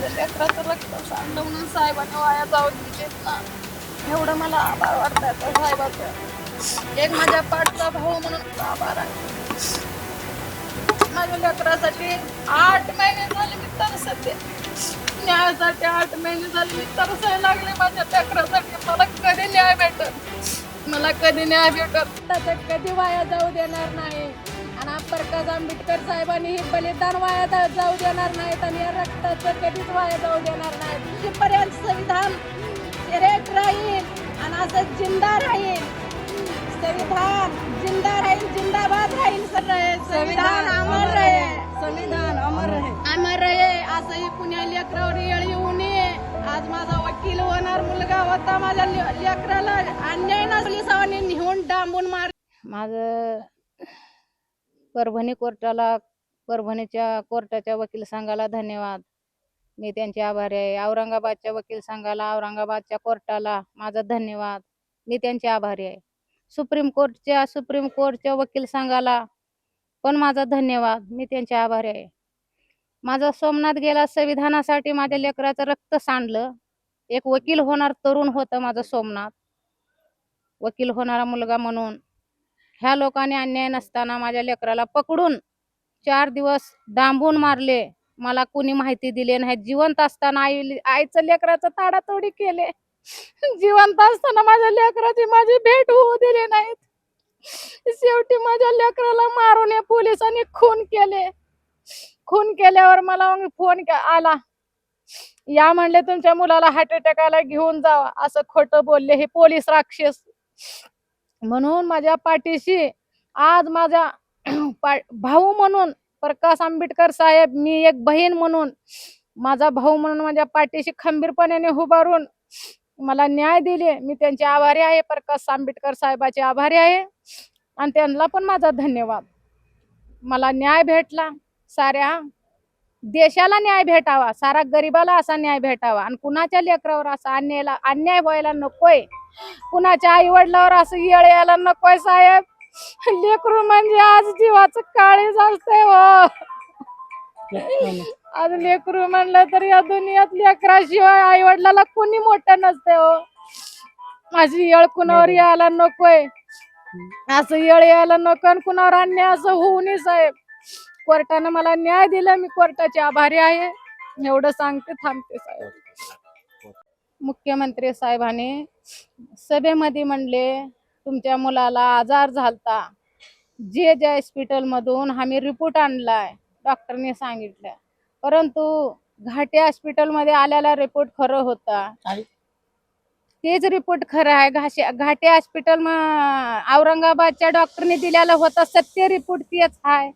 माझ्या लेकराचं रक्त सांडलं म्हणून साहेबांनी वाया जाऊ दिलेत ना एवढं मला आभार वाटतं त्या साहेबाचं. एक माझ्या पाठचा भाऊ म्हणून आभार आहे. माझ्या लेकरासाठी आठ महिने झाले मी तरसते. न्यायासाठी आठ महिने झाले मी तरसाय लागले माझ्या लेकरासाठी. मला कधी न्याय भेटत? मला कधी न्याय भेटत? त्याचं कधी वाया जाऊ देणार नाही. प्रकाश आंबेडकर साहेबांनी हे बलिदान वाया जाऊ देणार नाहीत आणि या रक्ताचं कधीच वाया जाऊ देणार नाहीत. इथपर्यंत संविधान रेट राहील आणि असं जिंदा राहील. संविधान जिंदा राहील जिंदाबाद राहील सर- संविधान अमर रहे. संविधान अमर रहे. अमर रहे असंही पुण्या लेकरावर येळ येऊ नये. आज माझा वकील होणार मुलगा होता माझ्या लेकराला अन्याय ना पोलिसांनी नेऊन डांबून मार माझं परभणी कोर्टाला परभणीच्या कोर्टाच्या वकील संघाला धन्यवाद. मी त्यांचे आभारी आहे. औरंगाबादच्या वकील संघाला औरंगाबादच्या कोर्टाला माझा धन्यवाद. मी त्यांचे आभारी आहे. सुप्रीम कोर्टच्या सुप्रीम कोर्टच्या वकील संघाला पण माझा धन्यवाद. मी त्यांचे आभारी आहे. माझा सोमनाथ गेला संविधानासाठी माझ्या लेकराचं रक्त सांडलं. एक वकील होणार तरुण होतं माझं सोमनाथ. वकील होणारा मुलगा म्हणून. ह्या लोकांनी अन्याय नसताना माझ्या लेकराला पकडून चार दिवस डांबून मारले. मला कुणी माहिती दिली नाही. जिवंत असताना आई आईचं लेकराचं ताडातोडी केले. जिवंत असताना माझ्या लेकराची माझी भेट होऊ दिली नाहीत. शेवटी माझ्या लेकराला मारून या पोलिसांनी खून केले. खून केल्यावर मला मग फोन आला. या म्हणले तुमच्या मुलाला हार्ट अटॅक आला घेऊन जावा असं खोटं बोलले हे पोलीस राक्षस. म्हणून माझ्या पाठीशी आज माझा भाऊ म्हणून प्रकाश आंबेडकर साहेब मी एक बहीण म्हणून माझा भाऊ म्हणून माझ्या पाठीशी खंबीरपणाने उभारून मला न्याय दिले मी त्यांचे आभारी आहे. प्रकाश आंबेडकर साहेबाचे आभारी आहे. आणि त्यांना पण माझा धन्यवाद. मला न्याय भेटला. साऱ्या देशाला न्याय भेटावा सारा गरिबाला असा न्याय भेटावा आणि कुणाच्या लेकरावर असा अन्यायला अन्याय व्हायला नकोय. कुणाच्या आई वडिलावर असं येळ यायला नकोय साहेब. लेकरू म्हणजे आज जीवाचं काळीज असतंय हो. आज लेकरू म्हणलं तर या दुनियात लेकराशिवाय आई वडिलाला कोणी मोठं नसतंय हो. माझी येळ कुणावर यायला नकोय. असं येळ यायला नको आणि कुणावर अन्याय असं होऊ नये साहेब. कोर्टानं मला न्याय दिला मी कोर्टाचे आभारी आहे. एवढं सांगते थांबते साहेब. मुख्यमंत्री साहेबांनी सभेमध्ये म्हणले तुमच्या मुलाला आजार झालता. जे जे हॉस्पिटल मधून आम्ही रिपोर्ट आणलाय डॉक्टरने सांगितलं. परंतु घाटे हॉस्पिटलमध्ये आलेला रिपोर्ट खरं होता. तेच रिपोर्ट खरं आहे. घाशे घाटे हॉस्पिटल औरंगाबादच्या डॉक्टरने दिलेला होता सत्य रिपोर्ट तेच आहे.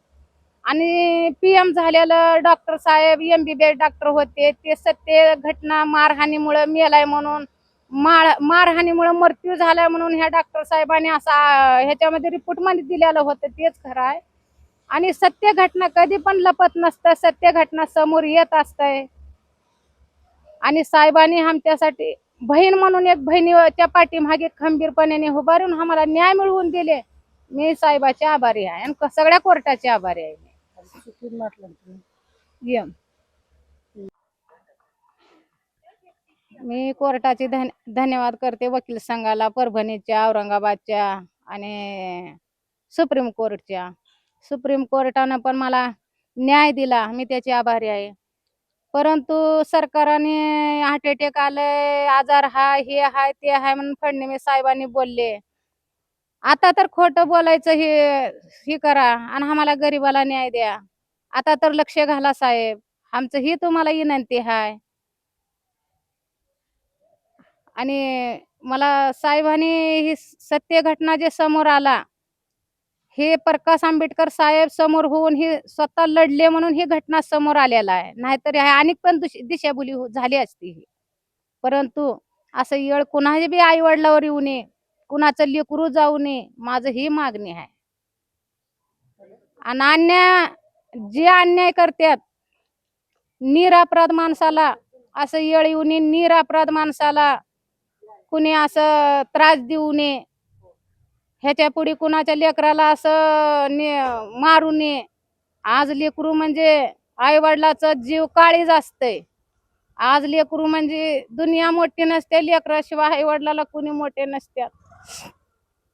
आणि पीएम झालेलं डॉक्टर साहेब M B B S doctor होते. ते सत्य घटना मारहाणीमुळे मेलाय म्हणून मार मारहाणीमुळे मृत्यू झालाय म्हणून ह्या डॉक्टर साहेबांनी असा ह्याच्यामध्ये रिपोर्टमध्ये दिलेलं होतं. तेच खरं आहे. आणि सत्य घटना कधी पण लपत नसतं. सत्य घटना समोर येत असतंय. आणि साहेबांनी आमच्यासाठी बहीण म्हणून एक बहिणीच्या पाठीमागे खंबीरपणे उभारून आम्हाला न्याय मिळवून दिले. मी साहेबाचे आभारी आहे आणि सगळ्या कोर्टाचे आभारी आहे किती म्हटलं तुम्ही यम मी कोर्टाचे धन धन्यवाद करते वकील संघाला परभणीच्या औरंगाबादच्या आणि सुप्रीम कोर्टच्या. सुप्रीम कोर्टानं पण मला न्याय दिला. मी त्याची आभारी आहे. परंतु सरकारने हार्ट अटॅक आलंय आजार हा हे हाय ते हाय म्हणून फडणवीस साहेबांनी बोलले. आता तर खोटं बोलायचं हे हे करा आणि आम्हाला गरिबाला न्याय द्या. आता तर लक्ष घाला साहेब. आमचं ही तुम्हाला विनंती आहे आणि मला साहेबांनी ही सत्य घटना जे समोर आला हे प्रकाश आंबेडकर साहेब समोर होऊन हे स्वतः लढले म्हणून ही घटना समोर आलेला आहे. नाहीतर ह्या अनेक पण दिशाभूली हो-, झाली असती ही. परंतु असं येळ कुणाही बी आई वडिलावर येऊ नये कुणाचं लेकरू जाऊ नये माझं ही मागणी आहे आणि अन्या जे अन्याय करतात निरापराध माणसाला असं येळ येऊ नये निरापराध माणसाला कुणी असं त्रास देऊ नये ह्याच्या पुढे कुणाच्या लेकराला असं ने- मारू नये. आज लेकरू म्हणजे आई वडिलाचं जीव काळीज असतंय. आज लेकरू म्हणजे दुनिया मोठी नसते लेकराशिवाय आई वडिलाला कुणी मोठे नसतात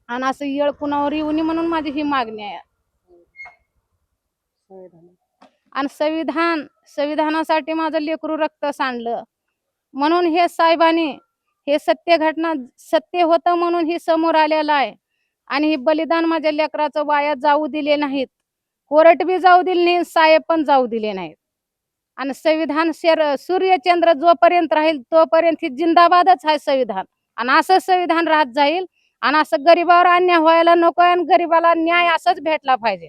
आणि असं येळ कुणावर येऊ नये म्हणून माझी ही मागणी आहे. आणि संविधान संविधानासाठी माझं लेकरू रक्त सांडलं. म्हणून हे साहेबांनी हे सत्य घटना सत्य होतं म्हणून हे समोर आलेलं आहे. आणि हे बलिदान माझ्या लेकराचं वाया जाऊ दिले नाहीत. कोर्ट बी जाऊ दिले नाही साहेब पण जाऊ दिले नाहीत. आणि संविधान शेर सूर्यचंद्र जोपर्यंत राहील तोपर्यंत ही जिंदाबादच आहे संविधान. आणि असं संविधान राहत जाईल. आणि असं गरिबावर अन्याय व्हायला नको आणि गरिबाला न्याय असंच भेटला पाहिजे.